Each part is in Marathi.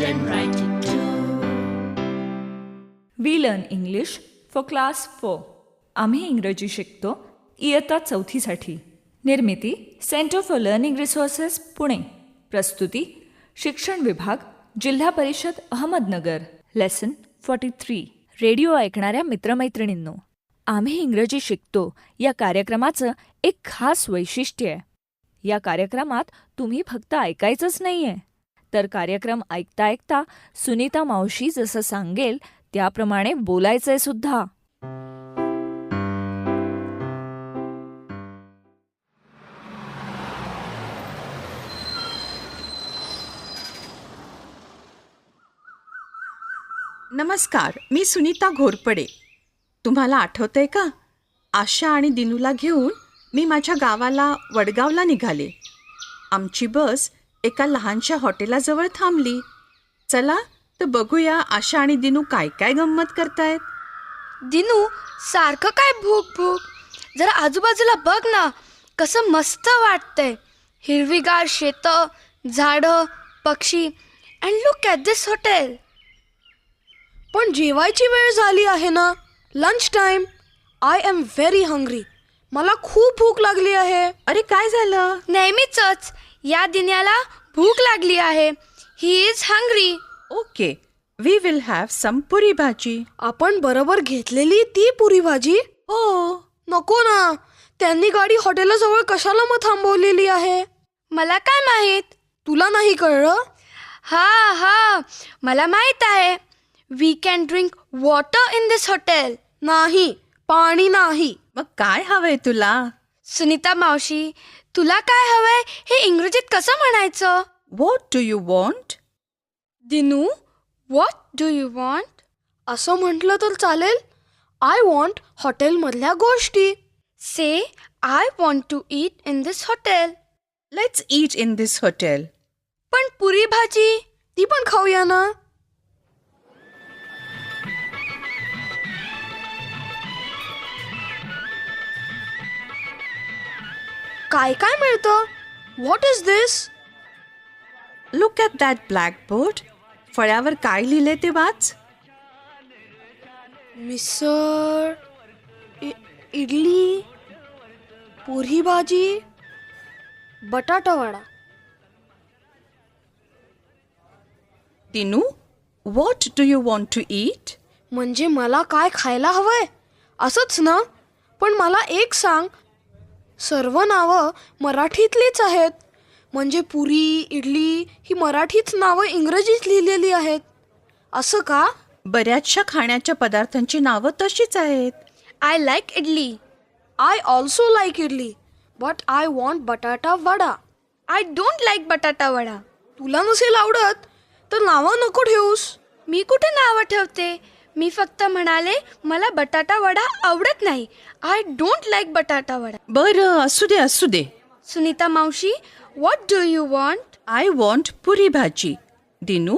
and write it too. We learn English for class four आम्ही इंग्रजी शिकतो. इयत्ता चौथीसाठी. निर्मिती centre for learning resources Pune. प्रस्तुती शिक्षण विभाग जिल्हा परिषद Ahmednagar. Lesson forty three radio ऐकणाऱ्या मित्रमैत्रिणींनो आम्ही इंग्रजी शिकतो. या कार्यक्रमाचं एक खास वैशिष्ट्य आहे. या कार्यक्रमात तुम्ही फक्त ऐकायचंच नाही आहे तर कार्यक्रम ऐकता ऐकता सुनीता मावशी जसं सांगेल त्याप्रमाणे बोलायचंय सुद्धा. नमस्कार मी सुनीता घोरपडे. तुम्हाला आठवतंय का? आशा आणि दिनूला घेऊन मी माझ्या गावाला वडगावला निघाले. आमची बस एका लहानशा हॉटेलाजवळ थांबली. चला तर बघूया आशा आणि दिनू काय काय गंमत करतायत. दिनू सारखं काय भूक भूक? जरा आजूबाजूला बघ ना कसं मस्त वाटतंय. हिरवीगार शेतं झाडं पक्षी and look at this hotel पण जेवायची वेळ झाली आहे ना? Lunch time I am very hungry मला खूप भूक लागली आहे. अरे काय झालं? नेहमीच या दिन्याला भूक लागली आहे. He is hungry okay we will have some puri bhaji आपण बरोबर घेतलेली ती पुरी भाजी? हो नको ना. त्यांनी गाडी हॉटेलाजवळ कशाला मग थांबवलेली आहे? मला काय माहीत? तुला नाही कळलं? हा हा मला माहीत आहे. We can drink water in this hotel नाही पाणी नाही. मग काय हवंय तुला? सुनीता मावशी तुला काय हवंय? हे इंग्रजीत कसं म्हणायचं? What do you want Dinu what do you want असं म्हटलं तर चालेल. आय वॉन्ट हॉटेलमधल्या गोष्टी. Say I want to eat in this hotel let's eat in this hotel पण पुरी भाजी? ती पण खाऊया ना. काय काय मिळतं? What is this look at that blackboard फळ्यावर काय लिहिले ते वाच. मिसळ इ- idli puri bhaji batata vada. Dinu what do you want to eat म्हणजे मला काय खायला हवंय? असंच ना? पण मला एक सांग सर्व नावं मराठीतलीच आहेत. म्हणजे पुरी इडली ही मराठीच नावं इंग्रजीत लिहिलेली आहेत. असं का? बऱ्याचशा खाण्याच्या पदार्थांची नावं तशीच आहेत. I like idli I also like idli but I want batata vada I don't like बटाटा वडा तुला नसेल आवडत तर नावं नको ठेवूस मी कुठे नावं ठेवते? मी फक्त म्हणाले मला बटाटा वडा आवडत नाही. आय डोंट लाईक बटाटा वडा. बरं असू दे असू दे. सुनीता मावशी what do you want I want puri bhaji. Dinu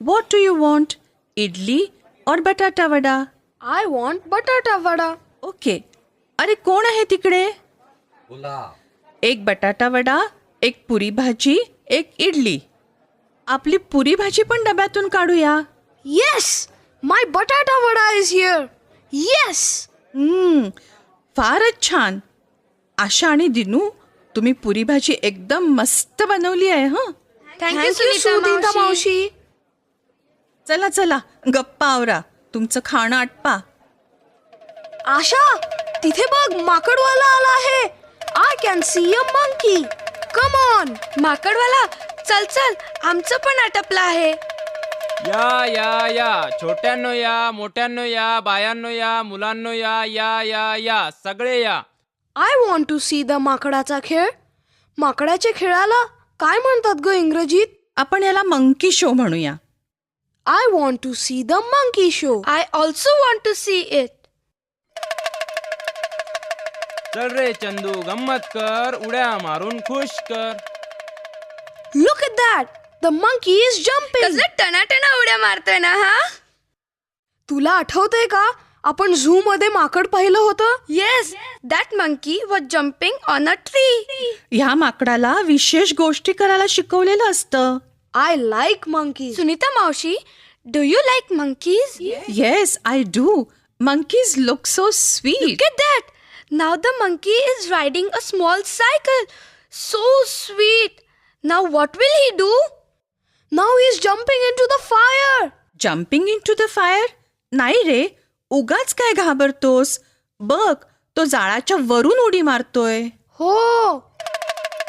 what do you want idli और batata vada? I want batata vada. Okay. अरे कोण आहे तिकडे? एक बटाटा वडा एक पुरी भाजी एक इडली. आपली पुरी भाजी पण डब्यातून काढूया. येस माय बटाटा वडा इज हिअर येस फारच छान आशा आणि दिनू तुम्ही पुरी भाजी एकदम मस्त बनवली आहे हं? थँक्यू सुनीता मावशी. चला चला. गप्पा आवरा. तुमचं खाणं आटपा. आशा तिथे बघ माकडवाला आला आहे. I can see a monkey come on माकडवाला? चल चल. आमचं पण आटपलं आहे. या या या. छोट्यांनो या मोठ्यांनो या बायांनो या मुलांनो या या या या. सगळे या. I want to see the माकडाचा खेळ. माकडाच्या खेळाला काय म्हणतात ग इंग्रजीत? आपण याला मंकी शो म्हणूया. I want to see the monkey show I also want to see it चल रे चंदू गंमत कर. उड्या मारून खुश कर. Look at that the monkey is jumping कसले टनाटना उड्या मारतोय ना हा? तुला आठवतंय का? आपण झू मध्ये माकड पाहिलं होतं? Yes that monkey was jumping on a tree ह्या माकडाला विशेष गोष्टी करायला शिकवलेलं असतं. आय लाईक मंकीज सुनीता मावशी do you like monkeys yes I do monkeys look so sweet Look at that! Now the monkey is riding a small cycle. So sweet. Now what will he now is jumping into the fire jumping into the fire नाही रे. उगाच काय घाबरतोस? बघ तो जाळाच्या वरून उडी मारतोय. हो.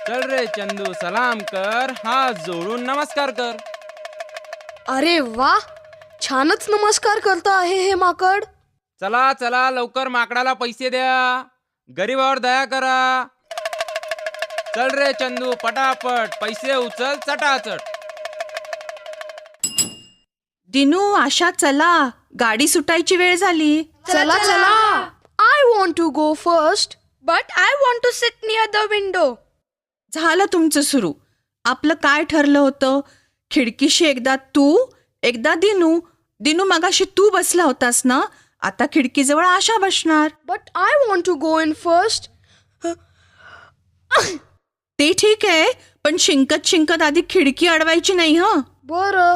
चल रे चंदू सलाम कर. हात जोडून नमस्कार कर. अरे वा छानच नमस्कार करत आहे हे माकड. चला चला लवकर माकडाला पैसे द्या. गरीबावर दया करा. चल रे चंदू पटापट पैसे उचल चटाचट. दिनू आशा चला. गाडी सुटायची वेळ झाली. चला चला I want to go first But I want to sit near the window. झालं तुमचं सुरू. आपलं काय ठरलं होतं? खिडकीशी एकदा तू एकदा दिनू. दिनू मगाशी तू बसला होतास ना? आता खिडकीजवळ आशा बसणार. But I want to go in first ते ठीक आहे पण शिंकत शिंकत आधी खिडकी अडवायची नाही हं? बरं.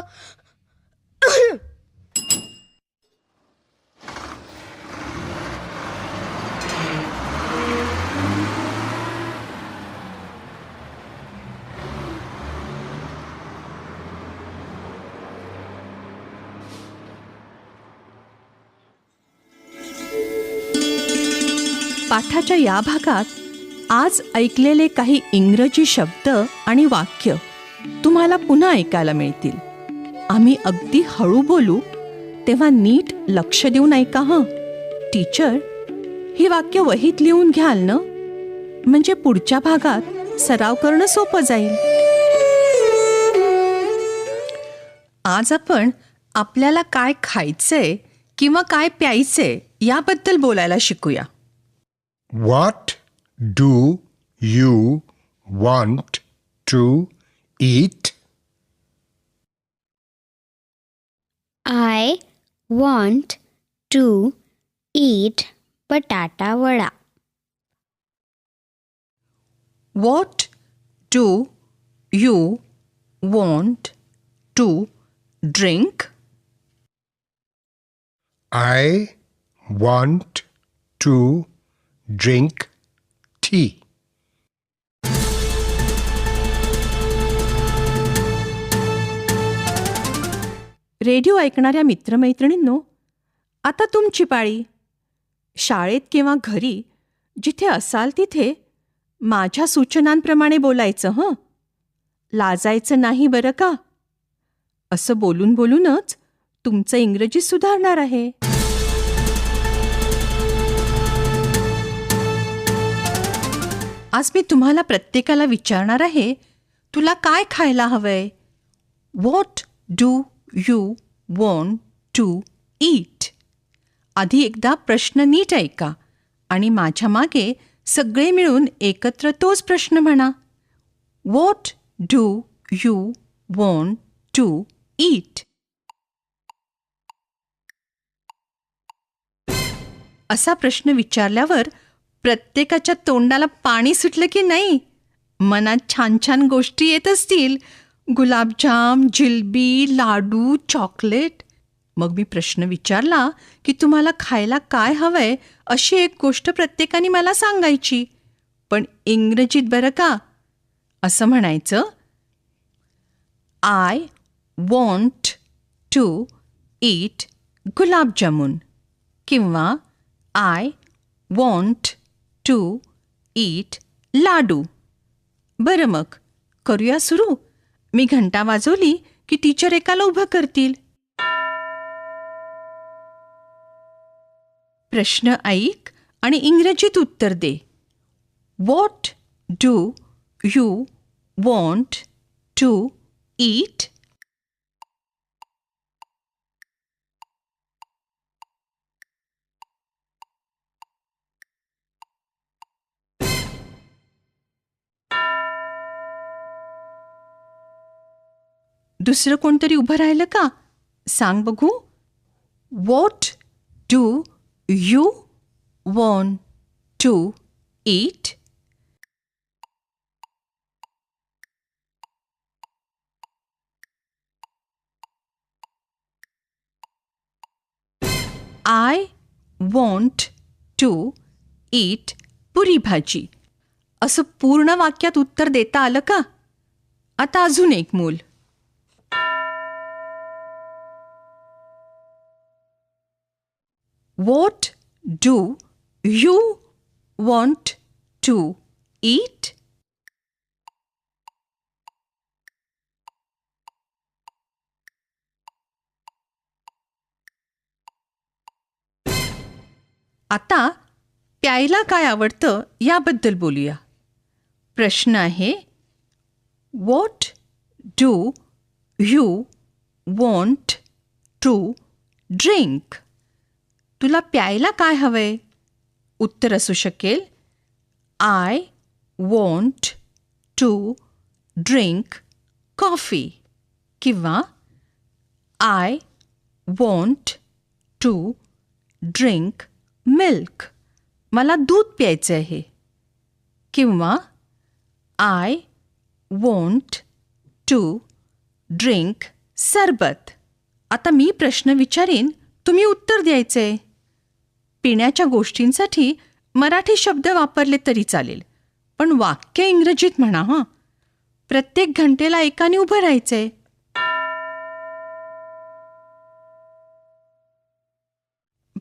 पाठाच्या या भागात आज ऐकलेले काही इंग्रजी शब्द आणि वाक्य तुम्हाला पुन्हा ऐकायला मिळतील. आम्ही अगदी हळू बोलू तेव्हा नीट लक्ष देऊन ऐका हं? टीचर ही वाक्य वहीत लिहून घ्याल ना? म्हणजे पुढच्या भागात सराव करणं सोपं जाईल. आज आपण आपल्याला काय खायचंय किंवा काय प्यायचंय याबद्दल बोलायला शिकूया. What do you want to eat I want to eat patata vada. What do you want to drink? I want to drink tea. Radio ऐकणाऱ्या मित्रमैत्रिणींनो आता तुमची पाळी. शाळेत किंवा घरी जिथे असाल तिथे माझ्या सूचनांप्रमाणे बोलायचं हं? लाजायचं नाही बरं का? असं बोलून बोलूनच तुमचं इंग्रजी सुधारणार आहे. आज मी तुम्हाला प्रत्येकाला विचारणार आहे तुला काय खायला हवंय? What do you want to eat आधी एकदा प्रश्न नीट ऐका आणि माझ्या मागे सगळे मिळून एकत्र तोच प्रश्न म्हणा. What do you want to eat असा प्रश्न विचारल्यावर प्रत्येकाच्या तोंडाला पाणी सुटलं की नाही? मनात छान छान गोष्टी येत असतील गुलाबजाम जिलबी लाडू चॉकलेट. मग मी प्रश्न विचारला की तुम्हाला खायला काय हवंय अशी एक गोष्ट प्रत्येकाने मला सांगायची. पण इंग्रजीत बरं का? असं म्हणायचं I want to eat gulab jamun. किंवा I want to eat laddoo. बरं मग करूया सुरू. मी घंटा वाजवली की टीचर एकाला उभं करतील. प्रश्न ऐक आणि इंग्रजीत उत्तर दे. What do you want to eat दुसरं कोणतरी उभं राहिलं का? सांग बघू. What do you want to eat I want to eat puri bhaji. असं पूर्ण वाक्यात उत्तर देता आलं का? आता अजून एक मूल. What do you want to eat? आता प्यायला काय आवडतं याबद्दल बोलूया प्रश्न आहे what do you want to drink तुला प्यायला काय हवंय उत्तर असू शकेल I want to drink coffee किंवा I want to drink milk मला दूध प्यायचं आहे. किंवा आय वॉन्ट टू ड्रिंक सरबत. आता मी प्रश्न विचारीन तुम्ही उत्तर द्यायचे. पिण्याच्या गोष्टींसाठी मराठी शब्द वापरले तरी चालेल. पण वाक्य इंग्रजीत म्हणा हां. प्रत्येक घंटेला एकाने उभं राहायचंय.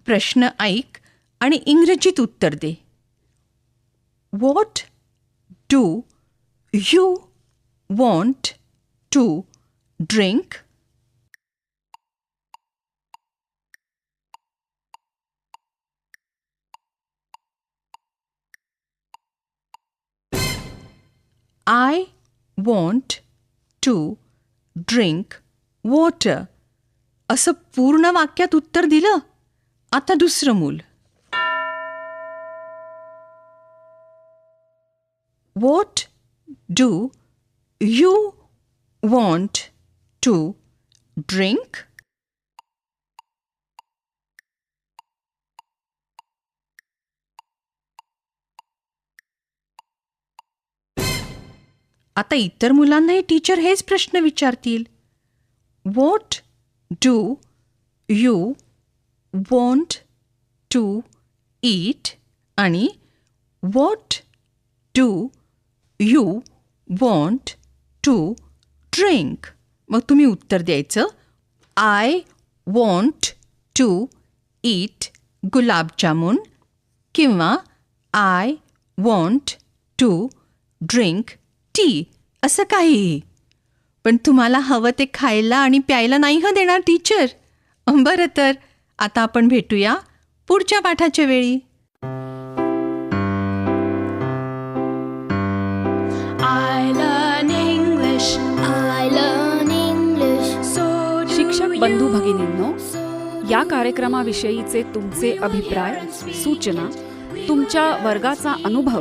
प्रश्न ऐक आणि इंग्रजीत उत्तर दे. What do you want to drink want to drink water असं पूर्ण वाक्यात उत्तर दिलं? आता दुसरं मूल. What do you want to drink आता इतर मुलांनाही टीचर हेच प्रश्न विचारतील. What do you want to eat आणि what do you want to drink मग तुम्ही उत्तर द्यायचं. I want to eat gulab jamun किंवा I want to drink tea असं काहीही पण तुम्हाला हवं ते खायला आणि प्यायला नाही हं देणार टीचर बरं तर आता आपण भेटूया पुढच्या पाठाच्या वेळी. शिक्षक बंधू. भगिनींनो या कार्यक्रमाविषयीचे तुमचे अभिप्राय सूचना तुमच्या वर्गाचा अनुभव